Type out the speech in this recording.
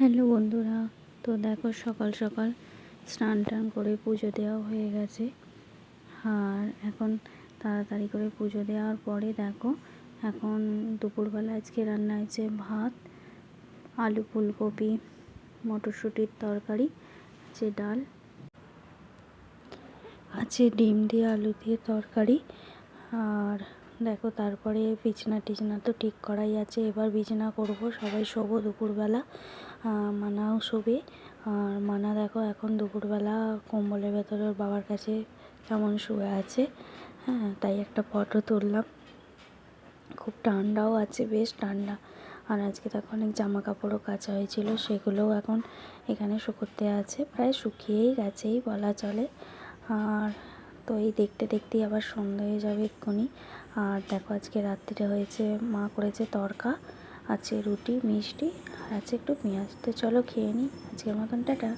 Hello বন্ধুরা, তো দেখো সকাল সকাল স্নান টান করে পুজো দেওয়া হয়ে গেছে। আর এখন তাড়াতাড়ি করে পুজো দেওয়ার পরে দেখো, এখন দুপুরবেলা আজকে রান্না হয়েছে ভাত, আলু ফুলকপি, মটরশুঁটির তরকারি, আছে ডাল, আছে ডিম দিয়ে আলু দিয়ে তরকারি, আর দেখো, তারপরে বিছনা টিছনা তো ঠিক করাই আছে। এবার বিছানা করব সবাই শোবো দুপুরবেলা মানাও শোবে। আর মানা দেখো, এখন দুপুরবেলা কম্বলের ভেতরে বাবার কাছে কেমন শুয়ে আছে হ্যাঁ তাই একটা ফটো তুললাম। খুব ঠান্ডাও আছে, বেশ ঠান্ডা। আর আজকে দেখো অনেক জামা কাপড়ও কাচা হয়েছিল, সেগুলোও এখন এখানে শুকোতে আছে, প্রায় শুকিয়েই গেছেই বলা চলে। আর তো এই দেখতে দেখতেই আবার সন্ধ্যা হয়ে যাবে এক্ষুনি। আর দেখো আজকে রাত্রিতে হয়েছে, মা করেছে তরকা আছে রুটি, মিষ্টি আছে একটু পেঁয়াজ। তো চলো খেয়ে নিই আজকের মতন, টাটা।